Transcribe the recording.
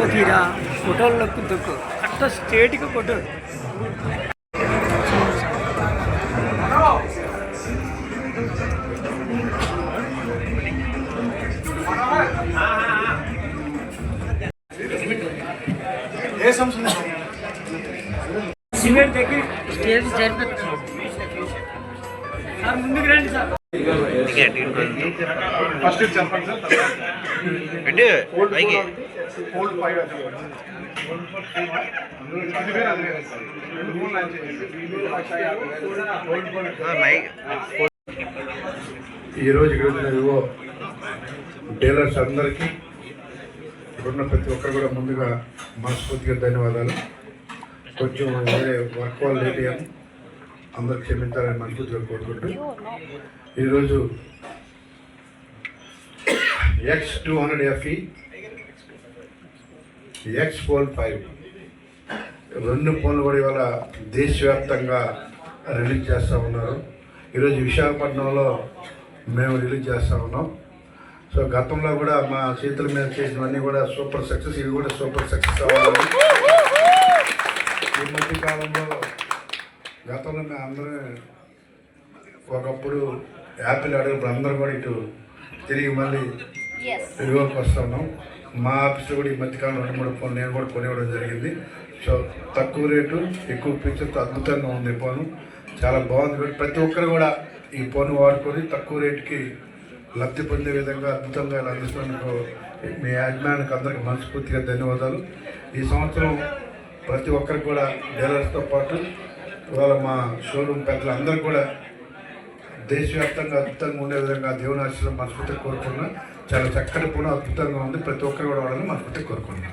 Photo. తీరా ఫోటోలకు దొక్కు అట్ట cement దగ్గర స్టేజ్ జరిపి సార్ ముందుకు రండి సార్. ఫస్ట్ ఇది చెప్పండి సార్ పెట్టు ఓల్డ్ పైకి. ఈరోజు ఇక్కడ ఉన్న యువ డీలర్స్ అందరికీ ఇక్కడున్న ప్రతి ఒక్కరు కూడా ముందుగా మనస్ఫూర్తిగా ధన్యవాదాలు. కొంచెం వేరే వర్క్ వాళ్ళు లేట్ అయ్యాం అందరు క్షమించాలని మనస్ఫూర్తిగా కోరుకుంటూ ఈరోజు X two hundred FE X four five రెండు ఫోన్లు కూడా ఇవాళ దేశవ్యాప్తంగా రిలీజ్ చేస్తూ ఉన్నారు. ఈరోజు విశాఖపట్నంలో మేము రిలీజ్ చేస్తూ ఉన్నాం. సో గతంలో కూడా మా చేతుల మీద చేసినవన్నీ కూడా సూపర్ సక్సెస్ ఇవి కూడా సూపర్ సక్సెస్ అవ్వాలి. ఈ మధ్య కాలంలో గతంలో మేము అందరం ఒకప్పుడు యాపిల్ అడిగినప్పుడు అందరూ కూడా ఇటు తిరిగి మళ్ళీ విలువలకు వస్తూ ఉన్నాం మా ఆఫీస్లో కూడా ఈ మధ్యకాలంలో రెండు మూడు ఫోన్ నేను కూడా కొనివ్వడం జరిగింది. సో తక్కువ రేటు ఎక్కువ ఫీచర్స్ అద్భుతంగా ఉంది ఈ ఫోను. చాలా బాగుంది. కాబట్టి ప్రతి ఒక్కరు కూడా ఈ ఫోన్ వాడుకొని తక్కువ రేటుకి లబ్ధి పొందే విధంగా అద్భుతంగా ఇలా అందిస్తున్నందుకు మీ యాజమాన్యానికి అందరికీ మనస్ఫూర్తిగా ధన్యవాదాలు. ఈ సంవత్సరం ప్రతి ఒక్కరికి కూడా డీలర్స్తో పాటు ఇవాళ మా షోరూమ్ పెద్దలు అందరూ కూడా దేశవ్యాప్తంగా అద్భుతంగా ఉండే విధంగా దేవుని ఆశీస్సులు మనస్ఫూర్తిగా కోరుకున్నాను చాలా చక్కని కూడా అద్భుతంగా ఉంది. ప్రతి ఒక్కరు కూడా వాళ్ళని మనస్ఫూర్తిగా కోరుకున్నాను